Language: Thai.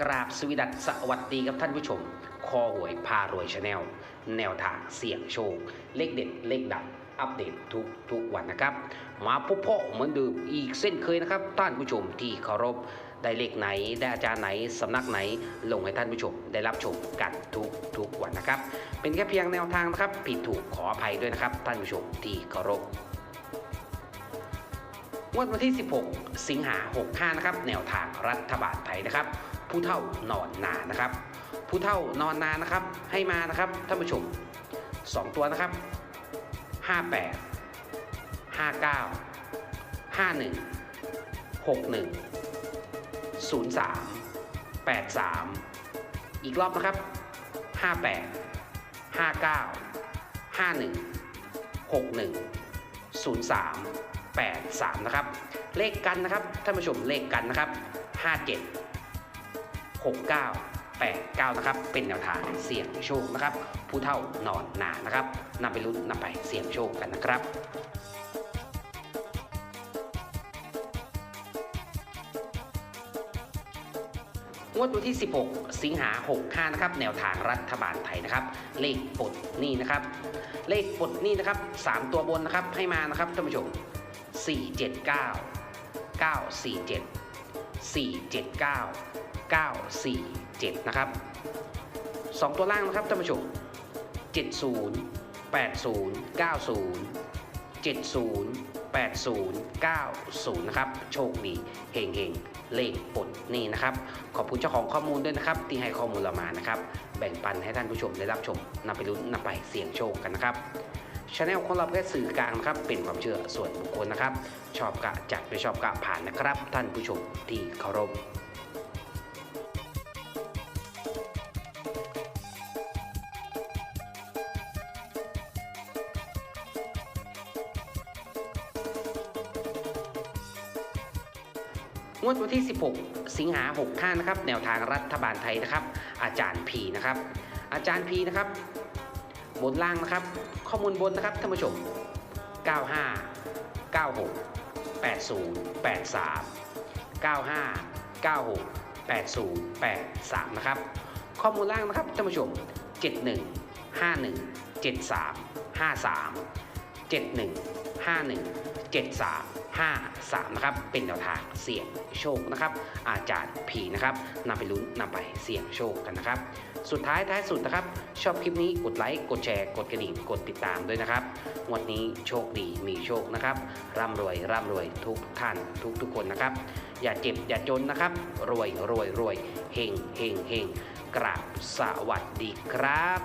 กราบสวีดัสสวัสดีครับท่านผู้ชม คอหวยพารวยชาแนล แนวทางเสี่ยงโชค เลขเด็ด เลขดับอัปเดตทุกทุกวันนะครับ มาพบพ่อเหมือนเดิมอีกเส้นเคยนะครับ ท่านผู้ชมที่เคารพได้เลขไหน ได้อาจารย์ไหน สำนักไหน ลงให้ท่านผู้ชมได้รับชมกันทุกทุกวันนะครับ เป็นแค่เพียงแนวทางนะครับ ผิดถูกขออภัยด้วยนะครับ ท่านผู้ชมที่เคารพวดวันที่ 16 สิงหา 65 นะครับ แนวทางรัฐบาลไทยนะครับ ผู้เท่านอนนานะครับ ผู้เท่านอนนานะครับ ให้มานะครับท่านผู้ชม 2 ตัวนะครับ 58 59 51 61 03 83 อีกรอบนะครับ 58 59 51 61 03 83 นะครับ เลขกันนะครับท่านผู้ชมเลขกันนะครับ 57 69 89 นะครับ เป็นแนวทางเสี่ยงโชคนะครับ ผู้เท่านอนหนานะครับนำไปลุ้นนำไปเสี่ยงโชคกันนะครับงวดวันที่ 16 สิงหา 65 นะครับ แนวทางรัฐบาลไทยนะครับ เลขปลดนี่นะครับ เลขปลดนี่นะครับ 3 ตัวบนนะครับ ให้มานะครับท่านผู้ชม 479 947 479 947 นะครับ 2 ตัวล่างนะครับท่านผู้ชม 70 80 90 70 80 90 นะครับ โชคดีเฮงเฮงเลขปดนี่นะครับ ขอบคุณเจ้าของข้อมูลด้วยนะครับ ที่ให้ข้อมูลเรามานะครับ แบ่งปันให้ท่านผู้ชมได้รับชมนำไปลุ้นนำไปเสี่ยงโชคกันนะครับช anel ของเราแค่สื่อกลางนะครับ เป็นความเชื่อส่วนบุคคลนะครับ ชอบกะจัดไม่ชอบกะผ่านนะครับ ท่านผู้ชมที่เคารพ งวดวันที่ 16 สิงหา65นะครับ แนวทางรัฐบาลไทยนะครับ อาจารย์พีนะครับ อาจารย์พีนะครับ บนล่างนะครับ ข้อมูลบนนะครับท่านผู้ชม 95 96 80 83 95 96 80 83นะครับ ข้อมูลล่างนะครับท่านผู้ชม 71 51 73 53 71 51 73 53นะครับเป็นแนวทางเสี่ยงโชคนะครับอาจารย์ผีนะครับนำไปลุ้นนำไปเสี่ยงโชคกันนะครับ สุดท้ายท้ายสุดนะครับ ชอบคลิปนี้กดไลค์กดแชร์กดกระดิ่งกดติดตามด้วยนะครับงวันนี้โชคดีมีโชคนะครับร่ำรวยร่ำรวยทุกท่านทุกทุกคนนะครับ อย่าเจ็บอย่าจนนะครับ รวยรวยรวยเฮงเฮงเฮงกราบสวัสดีครับ